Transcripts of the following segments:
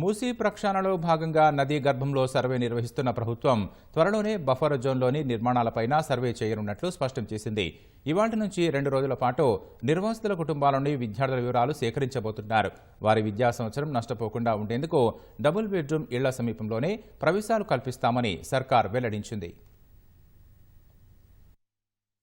మూసీ ప్రక్షాళనలో భాగంగా నదీ గర్భంలో సర్వే నిర్వహిస్తున్న ప్రభుత్వం త్వరలోనే బఫర్ జోన్లోని నిర్మాణాలపైన సర్వే చేయనున్నట్లు స్పష్టం చేసింది. ఇవాటి నుంచి రెండు రోజుల పాటు నిర్వాసితుల కుటుంబాల నుండి విద్యార్థుల వివరాలు సేకరించబోతున్నారు. వారి విద్యా సంవత్సరం నష్టపోకుండా ఉండేందుకు డబుల్ బెడ్రూమ్ ఇళ్ళ సమీపంలోనే ప్రవేశాలు కల్పిస్తామని సర్కార్ వెల్లడించింది.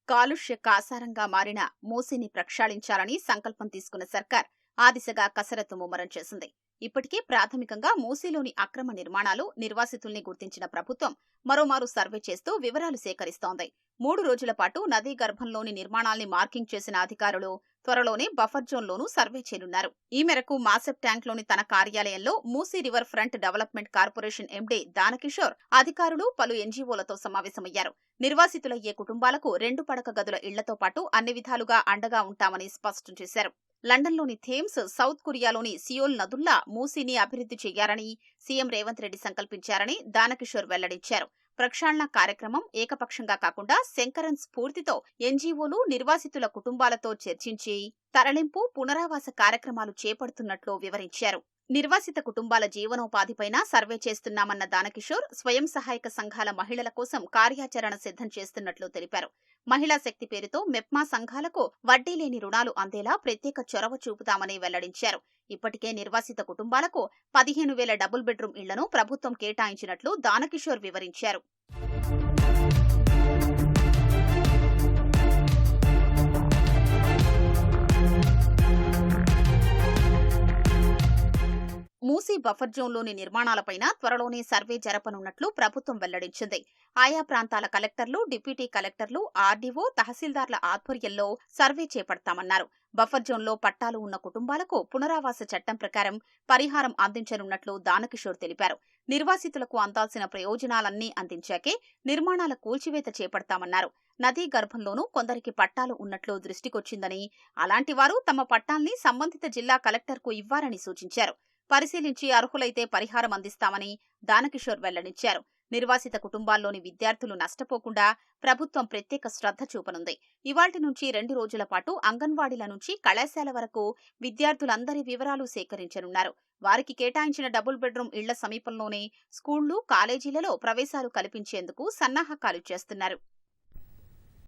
కాలుష్య కాసారంగా మారిన మూసీని ప్రక్షాళించాలని సంకల్పం తీసుకున్న సర్కార్ ఆ దిశగా కసరత్తు ముమ్మరం చేసింది. ఇప్పటికే ప్రాథమికంగా మూసీలోని అక్రమ నిర్మాణాలు నిర్వాసితుల్ని గుర్తించిన ప్రభుత్వం మరోమారు సర్వే చేస్తూ వివరాలు సేకరిస్తోంది. మూడు రోజుల పాటు నదీ గర్భంలోని నిర్మాణాల్ని మార్కింగ్ చేసిన అధికారులు త్వరలోనే బఫర్ జోన్లోనూ సర్వే చేయనున్నారు. ఈ మేరకు మాసెప్ ట్యాంక్లోని తన కార్యాలయంలో Musi river front development corporation MD Danakishore అధికారులు పలు ఎన్జీఓలతో సమావేశమయ్యారు. నిర్వాసితులయ్యే కుటుంబాలకు రెండు పడక గదుల ఇళ్ళతో పాటు అన్ని విధాలుగా అండగా ఉంటామని స్పష్టం చేశారు. లండన్లోని థేమ్స్ సౌత్ కొరియాలోని సియోల్ నదుల్లా మూసీని అభివృద్ధి చేయాలని సీఎం రేవంత్ రెడ్డి సంకల్పించారని దానకిషోర్ వెల్లడించారు. ప్రక్షాళన కార్యక్రమం ఏకపక్షంగా కాకుండా శంకరన్ స్ఫూర్తితో ఎన్జీఓలు నిర్వాసితుల కుటుంబాలతో చర్చించి తరలింపు పునరావాస కార్యక్రమాలు చేపడుతున్నట్లు వివరించారు. నిర్వాసిత కుటుంబాల జీవనోపాధిపైన సర్వే చేస్తున్నామన్న దానకిషోర్ స్వయం సహాయక సంఘాల మహిళల కోసం కార్యాచరణ సిద్ధం చేస్తున్నట్లు తెలిపారు. మహిళా శక్తి పేరుతో మెప్మా సంఘాలకు వడ్డీ లేని రుణాలు అందేలా ప్రత్యేక చొరవ చూపుతామని వెల్లడించారు. ఇప్పటికే నిర్వాసిత కుటుంబాలకు పదిహేను వేల డబుల్ బెడ్రూమ్ ఇళ్ళను ప్రభుత్వం కేటాయించినట్లు దానకిషోర్ వివరించారు. మూసీ బఫర్ జోన్లోని నిర్మాణాలపైన త్వరలోనే సర్వే జరపనున్నట్లు ప్రభుత్వం వెల్లడించింది. ఆయా ప్రాంతాల కలెక్టర్లు డిప్యూటీ కలెక్టర్లు ఆర్డీఓ తహసీల్దార్ల ఆధ్వర్యంలో సర్వే చేపడతామన్నారు. బఫర్ జోన్లో పట్టాలు ఉన్న కుటుంబాలకు పునరావాస చట్టం ప్రకారం పరిహారం అందించనున్నట్లు దానకిషోర్ తెలిపారు. నిర్వాసితులకు అందాల్సిన ప్రయోజనాలన్నీ అందించాకే నిర్మాణాల కూల్చివేత చేపడతామన్నారు. నదీ గర్భంలోనూ కొందరికి పట్టాలు ఉన్నట్లు దృష్టికొచ్చిందని అలాంటి వారు తమ పట్టాల్ని సంబంధిత జిల్లా కలెక్టర్కు ఇవ్వాలని సూచించారు. పరిశీలించి అర్హులైతే పరిహారం అందిస్తామని దానకిషోర్ వెల్లడించారు. నిర్వాసిత కుటుంబాల్లోని విద్యార్థులు నష్టపోకుండా ప్రభుత్వం ప్రత్యేక శ్రద్ధ చూపనుంది. ఇవాటి నుంచి రెండు రోజుల పాటు అంగన్వాడీల నుంచి కళాశాల వరకు విద్యార్థులందరి వివరాలు సేకరించనున్నారు. వారికి కేటాయించిన డబుల్ బెడ్రూమ్ ఇళ్ళ సమీపంలోనే స్కూళ్ళు కాలేజీలలో ప్రవేశాలు కల్పించేందుకు సన్నాహకాలు చేస్తున్నారు.